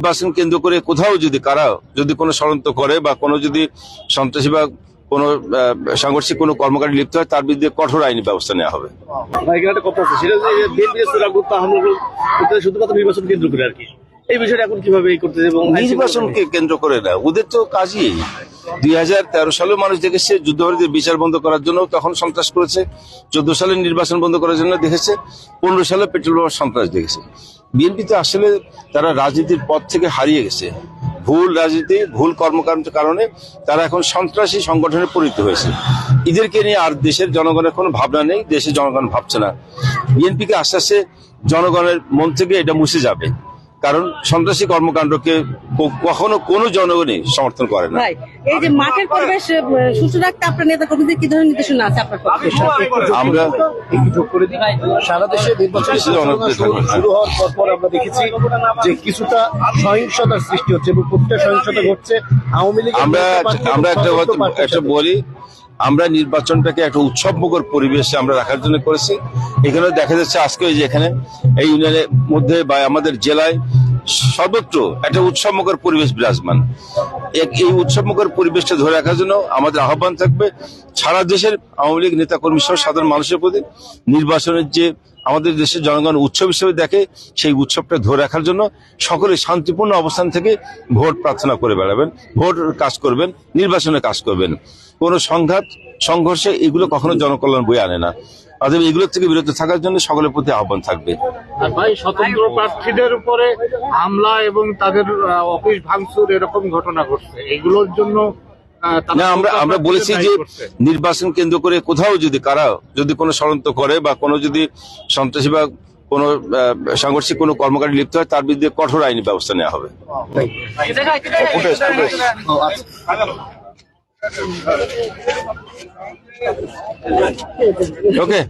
নির্বাচন কেন্দ্র করে কোথাও যদি কারা যদি কোনো ষড়যন্ত্র করে বা কোনো যদি সন্ত্রাসী বা কোনো সাংঘর্ষিক কোনো কর্মকাণ্ডে লিপ্ত হয় তার বিরুদ্ধে কঠোর আইনি ব্যবস্থা নেওয়া হবে। নির্বাচন কেন্দ্র করে আর কি। এই বিষয়টা এখন কীভাবে করতেছে এবং নির্বাচনকে কেন্দ্র করে না ওদের তো কাজই। দুই হাজার তেরো সালে মানুষ দেখেছে যুদ্ধবাদীদের বিচার বন্ধ করার জন্য তখন সন্ত্রাস করেছে, চোদ্দ সালে নির্বাচন বন্ধ করার জন্য দেখেছে, পনেরো সালে পেট্রোল বোমার সন্ত্রাস দেখেছে। বিএনপিতে আসলে তারা রাজনীতির পথ থেকে হারিয়ে গেছে। ভুল রাজনীতি, ভুল কর্মকাণ্ডের কারণে তারা এখন সন্ত্রাসী সংগঠনে পরিণত হয়েছে। এদেরকে নিয়ে আর দেশের জনগণের কোনো ভাবনা নেই, দেশের জনগণ ভাবছে না। বিএনপিকে আস্তে আস্তে জনগণের মন থেকে এটা মুছে যাবে। কারণ সন্ত্রাসী কর্মকাণ্ডকে কখনো কোনো জনগণই সমর্থন করে না। এই যে মাঠের পরিবেশ সুস্থ রাখতে আপনার নেতা কর্মীদের কি ধরনের নির্দেশনা আছে আপনার পক্ষে? আমরা সারা দেশে নির্বাচন শুরু হওয়ার পর পর আমরা দেখেছি যে কিছুটা সহিংসতার সৃষ্টি হচ্ছে এবং প্রতিটা সহিংসতা ঘটছে। আওয়ামী লীগ আমরা আমরা একটা একটা বলি আমরা নির্বাচনটাকে একটা উৎসবমুখর পরিবেশে আমরা রাখার জন্য করেছি। এখানে দেখা যাচ্ছে আজকে যে এখানে, এই ইউনিয়নের মধ্যে বা আমাদের জেলায় সর্বত্র একটা উৎসবমুখর পরিবেশ বিরাজমান। এই উৎসবমুখর পরিবেশটা ধরে রাখার জন্য আমাদের আহ্বান থাকবে সারা দেশের আওয়ামী লীগ নেতা কর্মী সহ সাধারণ মানুষের প্রতি নির্বাচনের যে আমাদের দেশের জনগণ উৎসব হিসেবে দেখে সেই উৎসবটা ধরে রাখার জন্য সকলে শান্তিপূর্ণ অবস্থান থেকে ভোট প্রার্থনা করে বেড়াবেন, ভোট কাজ করবেন, নির্বাচনে কাজ করবেন। কোনো সংঘাত, সংঘর্ষে এগুলো কখনো জনকল্যাণ বই আনে না। অতএব এগুলো থেকে বিরত থাকার জন্য সকলের প্রতি আহ্বান থাকবে আর ভাই স্বতন্ত্র প্রার্থীদের উপরে হামলা এবং তাদের অফিস ভাঙচুর এরকম ঘটনা ঘটছে এগুলোর জন্য আহ, না আমরা আমরা বলেছি যে। নির্বাচন কেন্দ্র করে কোথাও যদি কারা যদি কোনো ষড়যন্ত্র করে বা কোনো যদি সন্ত্রাসী বা কোনো সাংঘর্ষিক কোনো কর্মকাণ্ডে লিপ্ত হয় তার বিরুদ্ধে কঠোর আইনি ব্যবস্থা নেওয়া হবে Okay.